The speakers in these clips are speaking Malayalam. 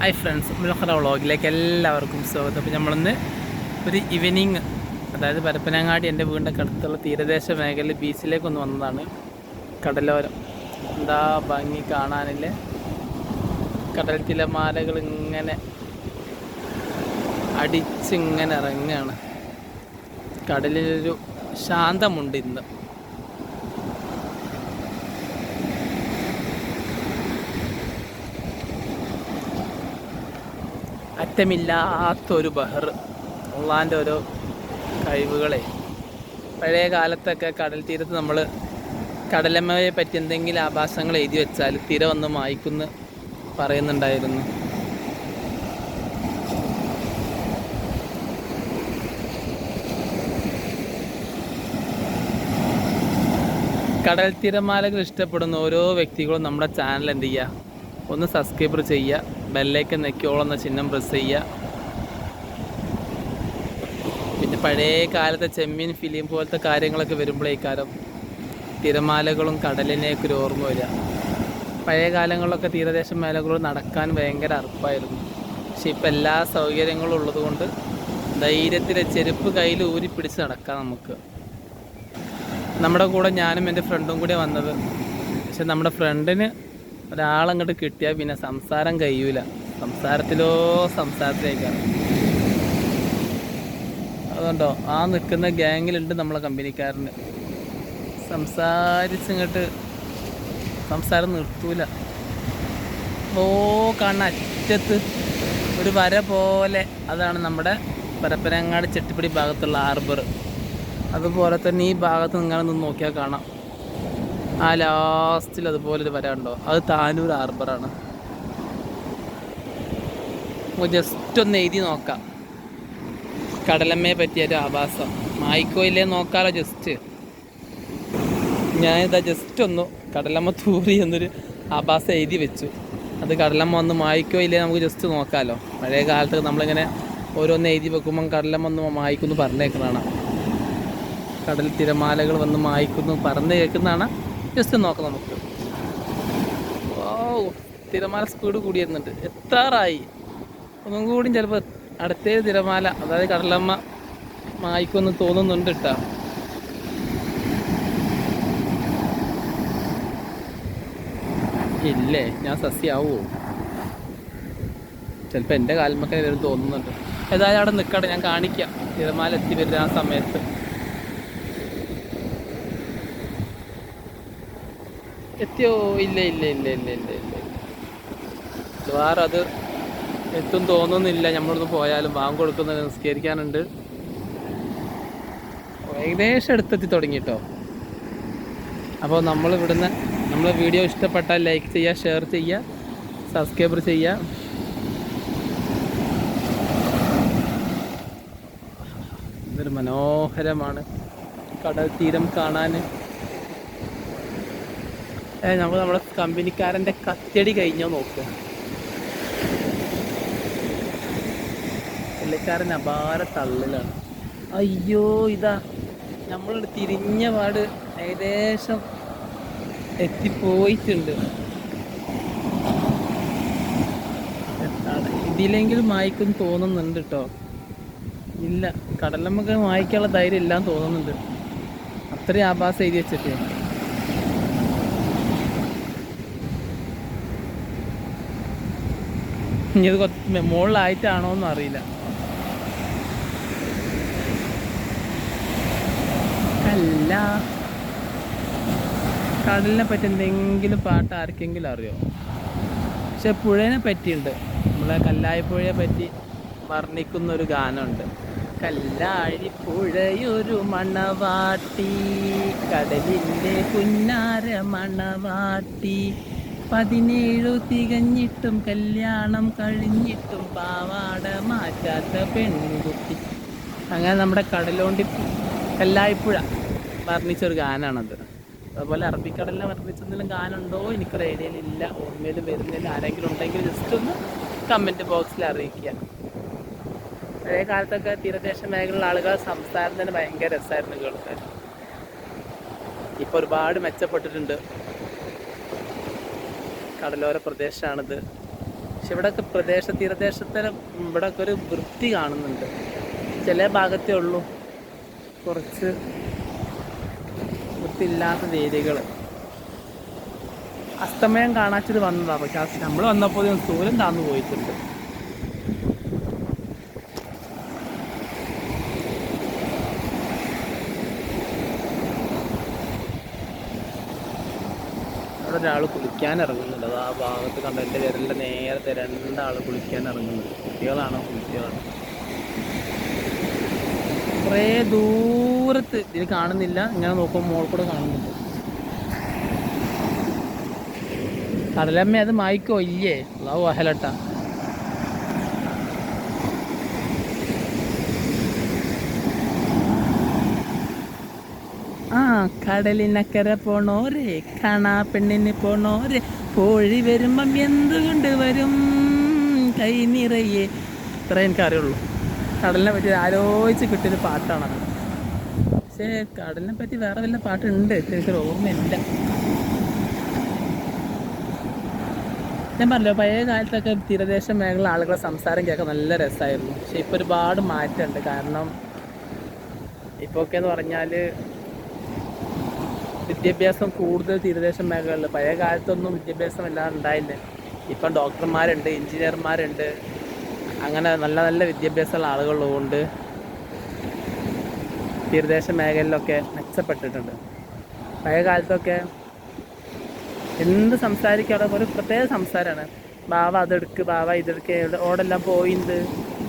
ഹായ് ഫ്രണ്ട്സ് മുലക്കര വ്ളോഗിലേക്ക് എല്ലാവർക്കും സ്വാഗതം. അപ്പോൾ നമ്മളൊന്ന് ഒരു ഈവനിങ് അതായത് പരപ്പനങ്ങാടി എന്റെ വീടിന്റെ അടുത്തുള്ള തീരദേശ മേഖല ബീച്ചിലേക്ക് ഒന്ന് വന്നതാണ്. കടലോരം. എന്താ ഭംഗി കാണാനില്ലേ? കടൽ തിലമാലകൾ ഇങ്ങനെ അടിച്ചിങ്ങനെ ഇറങ്ങുകയാണ് കടലിലൊരു ശാന്തമുണ്ട് ഇന്ന്. അറ്റമില്ലാത്തൊരു ബഹർ. ഉള്ളാന്റെ ഓരോ കഴിവുകളെ. പഴയ കാലത്തൊക്കെ കടൽ തീരത്ത് നമ്മൾ കടലമ്മയെ പറ്റി എന്തെങ്കിലും ആഭാസങ്ങൾ എഴുതി വെച്ചാൽ തിര വന്ന് മായ്ക്കുന്ന് പറയുന്നുണ്ടായിരുന്നു. കടൽ തിരമാലകൾ ഇഷ്ടപ്പെടുന്ന ഓരോ വ്യക്തികളും നമ്മുടെ ചാനൽ എന്ത് ചെയ്യുക? ഒന്ന് സബ്സ്ക്രൈബർ ചെയ്യുക. ബെല്ലേക്ക് നെക്കിയോളം എന്ന ചിഹ്നം പ്രസ് ചെയ്യുക. പിന്നെ പഴയ കാലത്തെ ചെമ്മീൻ ഫിലിം പോലത്തെ കാര്യങ്ങളൊക്കെ വരുമ്പോഴേക്കാരം തിരമാലകളും കടലിനെയൊക്കെ ഒരു ഓർമ്മ വരിക. പഴയ കാലങ്ങളിലൊക്കെ തീരദേശ മേഖലകൾ നടക്കാൻ ഭയങ്കര അറുപ്പായിരുന്നു. പക്ഷെ ഇപ്പം എല്ലാ സൗകര്യങ്ങളും ഉള്ളതുകൊണ്ട് ധൈര്യത്തിലെ ചെരുപ്പ് കയ്യിൽ ഊരി പിടിച്ച് നടക്കാം നമുക്ക്. നമ്മുടെ കൂടെ ഞാനും എന്റെ ഫ്രണ്ടും കൂടെ വന്നത്. പക്ഷെ നമ്മുടെ ഫ്രണ്ടിന് ഒരാളങ്ങോട്ട് കിട്ടിയാൽ പിന്നെ സംസാരം കഴിയൂല. സംസാരത്തിലോ സംസാരത്തിലേക്കാണ്. അതുകൊണ്ടോ ആ നിൽക്കുന്ന ഗ്യാങ്ങിലുണ്ട് നമ്മളെ കമ്പനിക്കാരന്. സംസാരിച്ചിങ്ങോട്ട് സംസാരം നിർത്തൂല. ഓ കാണുന്ന അറ്റത്ത് ഒരു വര പോലെ. അതാണ് നമ്മുടെ പരപ്പനങ്ങാട് ചെട്ടിപ്പടി ഭാഗത്തുള്ള ഹാർബർ അതുപോലെ തന്നെ ഈ ഭാഗത്ത് നിങ്ങൾ നിന്ന് നോക്കിയാൽ കാണാം. ആ ലാസ്റ്റിൽ അതുപോലെ ഒരു വര ഉണ്ടോ അത് താനൂർ ഹാർബറാണ് ജസ്റ്റ് ഒന്ന് എഴുതി നോക്കാം. കടലമ്മയെ പറ്റിയ ഒരു ആഭാസം. മായിക്കോയില്ലേ നോക്കാലോ ജസ്റ്റ് ഞാനിതാ ജസ്റ്റ് ഒന്ന് കടലമ്മ തൂറി എന്നൊരു ആഭാസം എഴുതി വെച്ചു. അത് കടലമ്മ ഒന്ന് മായിക്കോയില്ലേ നമുക്ക് ജസ്റ്റ് നോക്കാമല്ലോ പഴയ കാലത്ത് നമ്മളിങ്ങനെ ഓരോന്ന് എഴുതി വെക്കുമ്പം കടലമ്മ ഒന്ന് മായിക്കുന്നു പറഞ്ഞേക്കുന്നതാണ്. കടൽ തിരമാലകൾ വന്ന് മായ്ക്കുന്നു പറഞ്ഞു കേൾക്കുന്നതാണ് ജസ്റ്റ് നോക്കാം നമുക്ക്. ഓ തിരമാല സ്പീഡ് കൂടി വരുന്നുണ്ട് എത്താറായി. ഒന്നും കൂടി ചിലപ്പോൾ അടുത്തേ തിരമാല അതായത് കടലമ്മ മായിക്കൊന്ന് തോന്നുന്നുണ്ട് കേട്ടോ ഇല്ലേ ഞാൻ സസ്യാവോ? ചിലപ്പോൾ എന്റെ കാൽമക്കനെ തോന്നുന്നുണ്ട്. ഏതായാലും അവിടെ നിൽക്കട്ടെ ഞാൻ കാണിക്കാം. തിരമാല എത്തി വരുന്ന ആ സമയത്ത്. എത്തിയോ? ഇല്ല ഇല്ല ഇല്ല ഇല്ല ഇല്ല ഇല്ല അത് എത്തും തോന്നുന്നില്ല. നമ്മളൊന്ന് പോയാലും വാങ്ങ കൊടുക്കുന്നത് നിസ്കരിക്കാനുണ്ട്. ഏകദേശം അടുത്തെത്തി തുടങ്ങി കേട്ടോ അപ്പോൾ നമ്മൾ ഇവിടുന്ന് നമ്മൾ വീഡിയോ ഇഷ്ടപ്പെട്ടാൽ ലൈക്ക് ചെയ്യുക ഷെയർ ചെയ്യുക സബ്സ്ക്രൈബ് ചെയ്യുക. ഇതൊരു മനോഹരമാണ്. കടൽ തീരം കാണാൻ. നമ്മൾ നമ്മുടെ കമ്പനിക്കാരന്റെ കത്തിയടി കഴിഞ്ഞാൽ നോക്കുക പുള്ളിക്കാരൻ അപാര തള്ളിലാണ്. അയ്യോ ഇതാ. നമ്മൾ തിരിഞ്ഞ പാട് ഏകദേശം എത്തിപ്പോയിട്ടുണ്ട്. ഇതിലെങ്കിലും മായ്ക്കും തോന്നുന്നുണ്ട് കേട്ടോ ഇല്ല കടലമ്മക്ക് വായിക്കാനുള്ള ധൈര്യം എല്ലാം തോന്നുന്നുണ്ട്. അത്രയും ആഭാസം എഴുതി വെച്ചിട്ട്. ഇനി ഇത് മുകളിലായിട്ടാണോ എന്ന് അറിയില്ല. അല്ല കടലിനെ പറ്റി എന്തെങ്കിലും പാട്ട് ആർക്കെങ്കിലും അറിയോ? പക്ഷെ പുഴേനെ പറ്റിയുണ്ട്. നമ്മളെ കല്ലായിപ്പുഴയെ പറ്റി വർണിക്കുന്ന ഒരു ഗാനമുണ്ട്. കല്ലാഴി പുഴയൊരു മണവാട്ടി കടലിന്റെ കുഞ്ഞാര മണവാട്ടി പതിനേഴു തികഞ്ഞിട്ടും കല്യാണം കഴിഞ്ഞിട്ടും പാവാട മാറ്റാത്ത പെൺകുട്ടി. അങ്ങനെ നമ്മുടെ കടലോണ്ടി കല്ലായിപ്പുഴ വർണിച്ചൊരു ഗാനാണത്. അതുപോലെ അറബിക്കടലിനെ വർണിച്ചെന്തെങ്കിലും ഗാനമുണ്ടോ എനിക്കൊരു ഐഡിയയിലില്ല. ഓർമ്മയിൽ വരുന്നില്ല. ആരെങ്കിലും ഉണ്ടെങ്കിൽ ജസ്റ്റ് ഒന്ന് കമന്റ് ബോക്സിൽ അറിയിക്കുക. പഴയ കാലത്തൊക്കെ തീരദേശ മേഖലയിലുള്ള ആളുകൾ സംസാരം തന്നെ ഭയങ്കര രസമായിരുന്നു കേൾക്കാൻ. ഇപ്പോൾ ഒരുപാട് മെച്ചപ്പെട്ടിട്ടുണ്ട്. കടലോര പ്രദേശമാണിത്. പക്ഷെ ഇവിടെയൊക്കെ പ്രദേശ തീരദേശത്തെ ഇവിടെയൊക്കെ ഒരു വൃത്തി കാണുന്നുണ്ട്. ചില ഭാഗത്തേ ഉള്ളൂ കുറച്ച് വൃത്തിയില്ലാത്ത ഏരിയകൾ അസ്തമയം കാണാച്ചത് വന്നതാണ് പക്ഷെ നമ്മൾ വന്നപ്പോൾ സൂര്യൻ താന്നു പോയിട്ടുണ്ട്. അവിടെ ഒരാൾ കുളിക്കാൻ ഇറങ്ങുന്നുണ്ട്. അത് ആ ഭാഗത്ത് കണ്ട എന്റെ വിരലിന്റെ നേരത്തെ രണ്ടാൾ കുളിക്കാൻ ഇറങ്ങുന്നുണ്ട്. കുട്ടികളാണോ കുട്ടികളാണോ കുറേ ദൂരത്ത് ഇതിൽ കാണുന്നില്ല. ഇങ്ങനെ നോക്കുമ്പോൾ മോൾ കൂടെ കാണുന്നുണ്ട്. കടലമ്മ അത് മായ്ക്കോ? ഇല്ലേ? അതാ വഹലട്ട കടലിനക്കര പോണോരെ കാണാ പെണ്ണിന് പോണോരെ പോഴി വരുമ്പം എന്തുകൊണ്ട് വരും? കൈ നിറയെ. ഇത്ര എനിക്കറിയുള്ളൂ കടലിനെ പറ്റി ആലോചിച്ച് കിട്ടിയൊരു പാട്ടാണത് പക്ഷേ കടലിനെ പറ്റി വേറെ വല്ല പാട്ടുണ്ട്. എനിക്കൊരു ഓർമ്മയില്ല. ഞാൻ പറഞ്ഞല്ലോ പഴയ കാലത്തൊക്കെ തീരദേശ മേഖല ആളുകളെ സംസാരം കേൾക്കാൻ നല്ല രസമായിരുന്നു. പക്ഷെ ഇപ്പോൾ ഒരുപാട് മാറ്റമുണ്ട്. കാരണം ഇപ്പോൾ ഒക്കെ എന്ന് പറഞ്ഞാൽ വിദ്യാഭ്യാസം കൂടുതൽ തീരദേശ മേഖലകളിൽ പഴയ കാലത്തൊന്നും വിദ്യാഭ്യാസം എല്ലാം ഉണ്ടായില്ല? ഇപ്പം ഡോക്ടർമാരുണ്ട് എഞ്ചിനീയർമാരുണ്ട്. അങ്ങനെ നല്ല നല്ല വിദ്യാഭ്യാസമുള്ള ആളുകളുള്ളതുകൊണ്ട് തീരദേശ മേഖലയിലൊക്കെ മെച്ചപ്പെട്ടിട്ടുണ്ട്. പഴയ കാലത്തൊക്കെ എന്ത് സംസാരിക്കാതെ ഒരു പ്രത്യേക സംസാരമാണ് ബാവ അതെടുക്ക് ബാവ ഇതെടുക്ക് ഓടെല്ലാം പോയിന്ത്.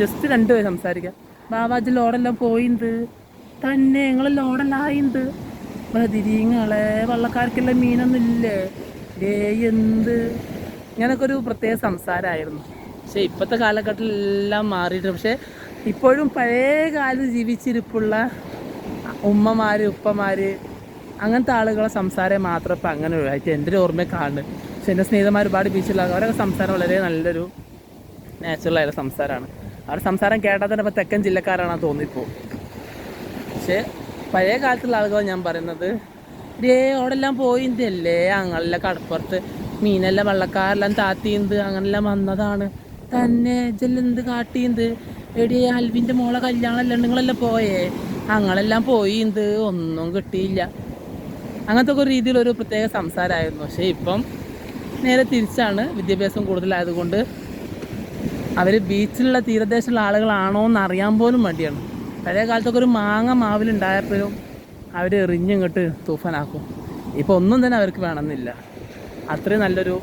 ജസ്റ്റ് രണ്ട് പേര് സംസാരിക്കാം അതിൽ ഓടെല്ലാം പോയിന്ത്. തന്നെ ഞങ്ങളെല്ലാം ഓടെല്ലാം ആയിന്ത്. ബദിരിങ്ങളെ വള്ളക്കാർക്കെല്ലാം മീനൊന്നും ഇല്ലേ ഡേ എന്ത്? ഇങ്ങനൊക്കെ ഒരു പ്രത്യേക സംസാരമായിരുന്നു പക്ഷെ ഇപ്പോഴത്തെ കാലഘട്ടത്തിൽ എല്ലാം മാറിയിട്ട് പക്ഷേ ഇപ്പോഴും പഴയ കാലം ജീവിച്ചിരിപ്പുള്ള ഉമ്മമാര് ഉപ്പമാര് അങ്ങനത്തെ ആളുകളെ സംസാരം മാത്രം ഇപ്പം അങ്ങനെ ഒഴിവായിട്ട് എന്റെ ഒരു ഓർമ്മ കാണുന്നത് പക്ഷെ എന്റെ സ്നേഹിതന്മാർ ഒരുപാട് ബീച്ചിലാകും അവരൊക്കെ സംസാരം വളരെ നല്ലൊരു നാച്ചുറൽ ആയ സംസാരമാണ്. അവരുടെ സംസാരം കേട്ടാൽ തന്നെ ഇപ്പോൾ തെക്കൻ ജില്ലക്കാരാണെന്ന് തോന്നിപ്പോൾ പക്ഷേ പഴയ കാലത്തുള്ള ആളുകൾ ഞാൻ പറയുന്നത്. ഡേ അവിടെല്ലാം പോയിന്തല്ലേ അങ്ങനെല്ലാം കടപ്പുറത്ത്. മീനെല്ലാം വെള്ളക്കാരെല്ലാം താത്തിയുണ്ട് അങ്ങനെല്ലാം വന്നതാണ്. തന്നെ ഇജെല്ലെന്ത് കാട്ടിയുണ്ട് എടി അൽവിന്റെ മോളെ കല്യാണമെല്ലാം നിങ്ങളെല്ലാം പോയേ? പോയി പോയിന്ത് ഒന്നും കിട്ടിയില്ല. അങ്ങനത്തെ ഒക്കെ രീതിയിലൊരു പ്രത്യേക സംസാരമായിരുന്നു. പക്ഷേ ഇപ്പം നേരെ തിരിച്ചാണ് വിദ്യാഭ്യാസം കൂടുതലായതുകൊണ്ട് അവർ ബീച്ചിലുള്ള തീരദേശമുള്ള ആളുകളാണോ എന്ന് അറിയാൻ പോലും മടിയാണ്. പഴയ കാലത്തൊക്കെ ഒരു മാങ്ങ മാവിലുണ്ടായപ്പോഴും അവർ എറിഞ്ഞിങ്ങോട്ട് തൂഫാനാക്കും. ഇപ്പോൾ ഒന്നും തന്നെ അവർക്ക് വേണമെന്നില്ല. അത്രയും നല്ലൊരു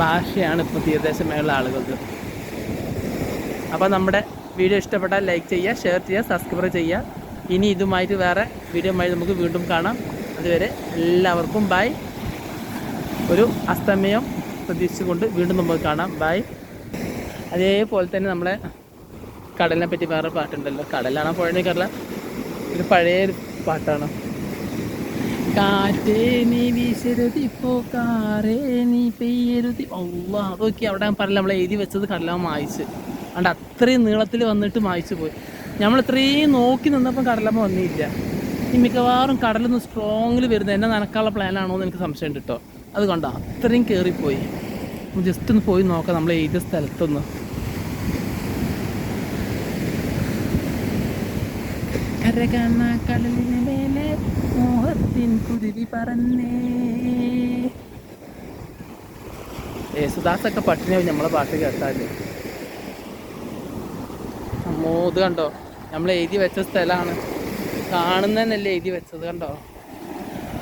ഭാഷയാണ് ഇപ്പോൾ തീരദേശ മേഖല ആളുകൾക്ക്. അപ്പോൾ നമ്മുടെ വീഡിയോ ഇഷ്ടപ്പെട്ടാൽ ലൈക്ക് ചെയ്യുക ഷെയർ ചെയ്യുക സബ്സ്ക്രൈബ് ചെയ്യുക. ഇനി ഇതുമായിട്ട് വേറെ വീഡിയോ ആയി നമുക്ക് വീണ്ടും കാണാം. അതുവരെ എല്ലാവർക്കും ബൈ. ഒരു അസ്തമയം പ്രതീക്ഷിച്ചുകൊണ്ട് വീണ്ടും നമുക്ക് കാണാം. ബൈ. അതേപോലെ തന്നെ നമ്മളെ കടലിനെ പറ്റി വേറെ പാട്ടുണ്ടല്ലോ. കടലാണോ പുഴനെ കടല ഒരു പഴയ പാട്ടാണ്. കാറ്റേ നീ കാറേ നീ അതൊക്കെ അവിടെ പറഞ്ഞില്ല നമ്മൾ എഴുതി വെച്ചത് കടലാൻ മായിച്ച് അതുകൊണ്ട് അത്രയും നീളത്തിൽ വന്നിട്ട് മായിച്ചു പോയി. നമ്മൾ ഇത്രയും നോക്കി നിന്നപ്പം കടലമ്മ വന്നില്ല. ഈ മിക്കവാറും കടലൊന്ന് സ്ട്രോങ്ങിൽ വരുന്നത് എന്നെ നനക്കാനുള്ള പ്ലാനാണോ എന്ന് എനിക്ക് സംശയം ഉണ്ട് കേട്ടോ അത് അത്രയും കയറിപ്പോയി ജസ്റ്റ് ഒന്ന് പോയി നോക്കാം നമ്മൾ എഴുതിയ സ്ഥലത്തൊന്ന്. കരകണ കടലിന് മേലെ മോഹത്തിൻ കുരുവി പറന്നേ. യേശുദാസൊക്കെ പട്ടിണി നമ്മളെ പാട്ട് കേട്ടാല്ലേ അമ്മോ ഇത് കണ്ടോ? നമ്മൾ എഴുതി വെച്ച സ്ഥലമാണ് കാണുന്നതന്നെയല്ലേ എഴുതി വെച്ചത് കണ്ടോ?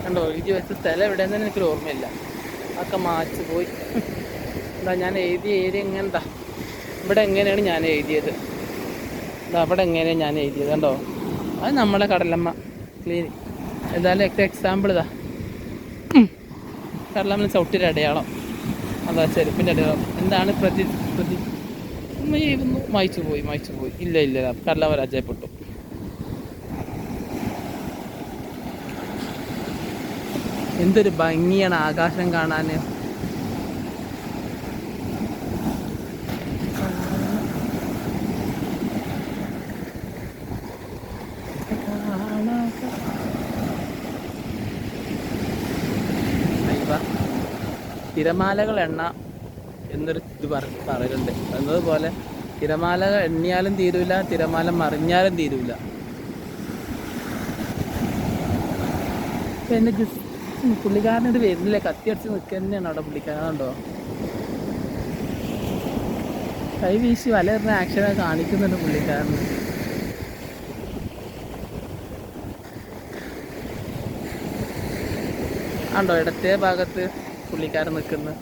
കണ്ടോ? എഴുതി വെച്ച സ്ഥലം എവിടെയെന്ന് തന്നെ ഓർമ്മയില്ല. അതൊക്കെ മാച്ച് പോയി. എന്താ ഞാൻ എഴുതിയ ഏരിയ എങ്ങനെന്താ ഇവിടെ എങ്ങനെയാണ് ഞാൻ എഴുതിയത്? അവിടെ എങ്ങനെയാണ് ഞാൻ എഴുതിയത് കണ്ടോ? അത് നമ്മളെ കടലമ്മ. ക്ലീൻ എന്തായാലും ഒക്കെ എക്സാമ്പിൾ ഇതാ. കടലമ്മ ചവിട്ടിയുടെ അടയാളം. അതാ ചെരുപ്പിന്റെ അടയാളം. എന്താണ് പ്രതി പ്രതി മായ്ച്ചു പോയി മായ്ച്ചു പോയി. ഇല്ല ഇല്ല കടലമ്മ പരാജയപ്പെട്ടു. എന്തൊരു ഭംഗിയാണ് ആകാശം കാണാൻ തിരമാലകൾ എണ്ണ എന്നൊരു ഇത് പറ പറയലുണ്ട് എന്നതുപോലെ തിരമാല എണ്ണിയാലും തീരൂല തിരമാല മറിഞ്ഞാലും തീരൂല. പിന്നെ ജസ്റ്റ് പുള്ളിക്കാരനോട് വരുന്നില്ല? കത്തി അടിച്ച് നിൽക്കുക തന്നെയാണ് അവിടെ പുള്ളിക്കാരനുണ്ടോ കൈ വീശി വല എറിഞ്ഞ ആക്ഷൻ കാണിക്കുന്നുണ്ട് പുള്ളിക്കാരൻ. ആണ്ടോ ഇടത്തെ ഭാഗത്ത് പുള്ളിക്കാരൻ നിൽക്കുന്നത്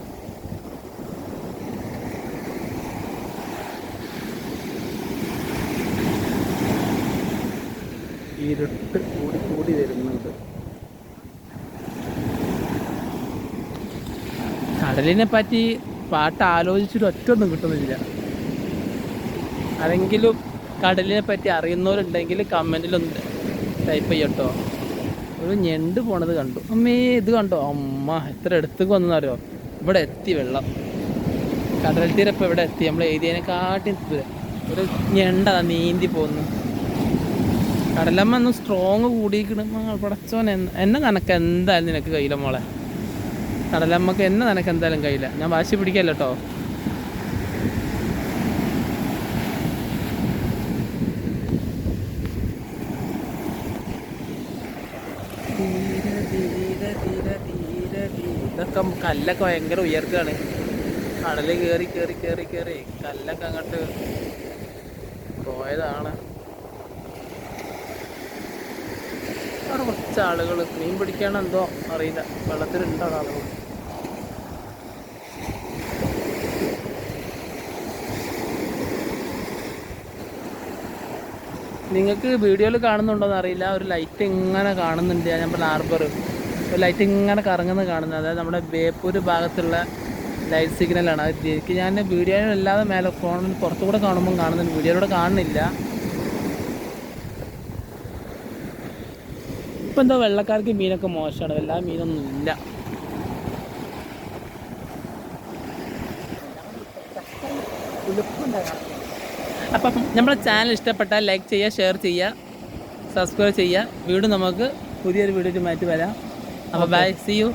ഇരുട്ട് കൂടി കൂടി വരുന്നുണ്ട്. കടലിനെ പറ്റി പാട്ട് ആലോചിച്ചിട്ട് ഒറ്റൊന്നും കിട്ടുന്നില്ല. ആരെങ്കിലും കടലിനെ പറ്റി അറിയുന്നവരുണ്ടെങ്കിൽ കമന്റിലൊന്ന് ടൈപ്പ് ചെയ്യട്ടോ ഒരു ഞണ്ട് പോണത് കണ്ടു. അമ്മേ ഇത് കണ്ടോ? അമ്മ എത്ര അടുത്തേക്ക് വന്നറിയോ ഇവിടെ എത്തി വെള്ളം. കടൽ തീരം ഇപ്പം ഇവിടെ എത്തി. നമ്മൾ ഏരിയനെ കാട്ടി ഒരു ഞണ്ടതാ നീന്തി പോന്നു. കടലമ്മ ഒന്ന് സ്ട്രോങ് കൂടിയിരിക്കണം. പടച്ചോൻ എന്നെ നനക്ക് എന്തായാലും നിനക്ക് കയ്യില മോളെ. കടലമ്മക്ക് എന്നെ നനക്ക് എന്തായാലും കയ്യില്ല ഞാൻ വാശി പിടിക്കല്ലോ കേട്ടോ ഇതൊക്കെ കല്ലൊക്കെ ഭയങ്കര ഉയർക്കാണ്. കടൽ കയറി കയറി കയറി കയറി കല്ലൊക്കെ അങ്ങോട്ട് പോയതാണ്. അവിടെ കുറച്ച് ആളുകൾ മീൻ പിടിക്കാൻ എന്തോ അറിയില്ല. വെള്ളത്തിലുണ്ടോ ആളുകൾ നിങ്ങൾക്ക് വീഡിയോയിൽ കാണുന്നുണ്ടോ അറിയില്ല. ഒരു ലൈറ്റ് ഇങ്ങനെ കാണുന്നുണ്ട്. ഞാൻ പറഞ്ഞ ഹാർബർ ഒരു ലൈറ്റ് ഇങ്ങനെ കറങ്ങുന്നത് കാണുന്നത്. അതായത് നമ്മുടെ ബേപ്പൂർ ഭാഗത്തുള്ള ലൈറ്റ് സിഗ്നലാണ്. അത് എനിക്ക് ഞാൻ വീഡിയോയിലല്ലാതെ മേലെ ഫോണിൽ പുറത്തുകൂടെ കാണുമ്പോൾ കാണുന്നുണ്ട്. വീഡിയോയിലൂടെ കാണുന്നില്ല. ഇപ്പം എന്തോ വെള്ളക്കാർക്ക് മീനൊക്കെ മോശമാണ്. എല്ലാ മീനൊന്നും ഇല്ല. അപ്പം നമ്മുടെ ചാനൽ ഇഷ്ടപ്പെട്ടാൽ ലൈക്ക് ചെയ്യുക ഷെയർ ചെയ്യുക സബ്സ്ക്രൈബ് ചെയ്യുക. വീണ്ടും നമുക്ക് പുതിയൊരു വീഡിയോ മാറ്റി വരാം. അപ്പോൾ ബൈ സി യു